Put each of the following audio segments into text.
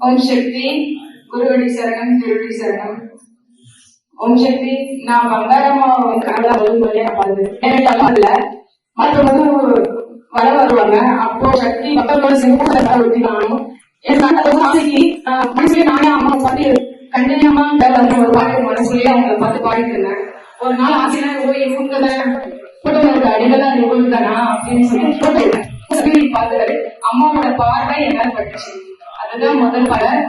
ஓம் சக்தி குருவடி சரணம் திருவடி சரணம். ஓம் சக்தி நான் பங்காரம்மா கனடா வரும்போதே பார்த்து எனக்கு மற்ற மற்றவங்க வர வருவாங்க. அப்போ சக்தி மக்களோட சிறப்பு ஒட்டி நானும் என் நாளைக்கு மனசுல நானே அம்மா பார்த்து கண்டினியமா வந்து ஒரு பாட்டு மனசுலயே அவங்களை பார்த்து பாடிட்டு இருந்தேன். ஒரு நாள் ஆசையா ஓ இவங்கள போட்டோட அடிகளா இவங்க தானா அப்படின்னு சொல்லி போட்டோ பார்த்தாரு அம்மாவோட பார்வை என்ன பட்டுச்சு. அதுதான் முதல் படம்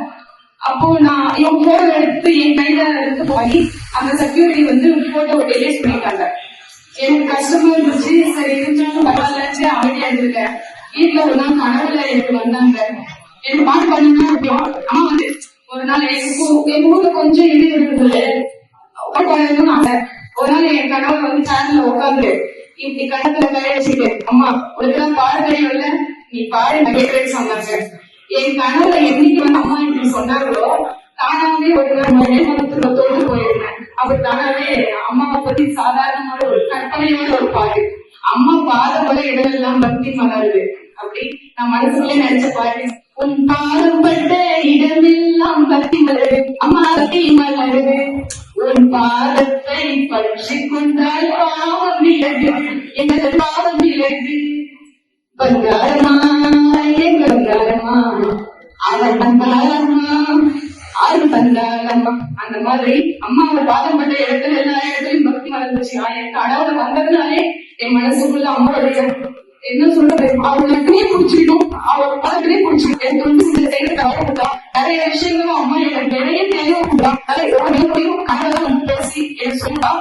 அப்போ நான் என் போட்டோ எடுத்து என் கையில எடுத்து போய் அந்த செக்யூரிட்டி வந்து போட்டோ டெலிட் பண்ணிட்டாங்க எனக்கு கஷ்டமா இருந்துச்சு. சரி இருந்தாலும் பரவாயில்லச்சு அமைதியா இருந்திருக்கேன் வீட்டுல ஒரு நாள் கனவுல எனக்கு வந்தாங்க. எனக்கு பாட்டு பண்ணுங்க அம்மா வந்து ஒரு நாள் எனக்கு எங்க ஊர்ல கொஞ்சம் இடி இருந்தது. ஒரு நாள் என் கணவர் வந்து சேனல்ல உட்காந்து இப்படி கணத்துல கையடிச்சுட்டு வச்சுட்டு அம்மா உனக்கு பாடு தெரியும்ல? நீ பாடு நான் கேட்கறேன்னு சொன்னாங்க. என் கணவர் என்னைக்கு வந்து அம்மா இப்படி சொன்னாங்களோ தானாவே ஒரு மனத்துல தோற்று போயிருந்தேன் அவர் தானாவே அம்மாவை பத்தி சாதாரணமான ஒரு கற்பனையான ஒரு பாரு அம்மா பாத போல இடமெல்லாம் பக்தி மலருது. அப்படி நான் மனசுக்குள்ளே நினைச்ச பாரு உன் பாதம் பட்ட இடமெல்லாம் பக்தி மலருது அம்மா பக்தி மலருது. உன் பாதத்தை பற்றி கொண்டால் பாவம் விலகு எனது பாவம் விலகு பங்காரமா அவன் பங்காரமா ஆறு பங்காரமா அந்த மாதிரி அம்மாவோட பாதம் பட்ட இடத்துல எல்லா இடத்துலயும் பக்தி மலர்ந்துச்சு நான் வந்ததுனாலே என் மனசுக்குள்ள அம்மாவுடைய என்ன சொல்றது? அவங்க பிடிச்சிடும். பிடிச்சிருக்கும் அவங்க பதத்திலே பிடிச்சிருக்கும் எனக்கு வந்து சைடு தவறுதா நிறைய விஷயங்களும் அம்மா எனக்கு நிறைய தெளிவு நிறைய கனவு பேசி எனக்கு சொல்லுவா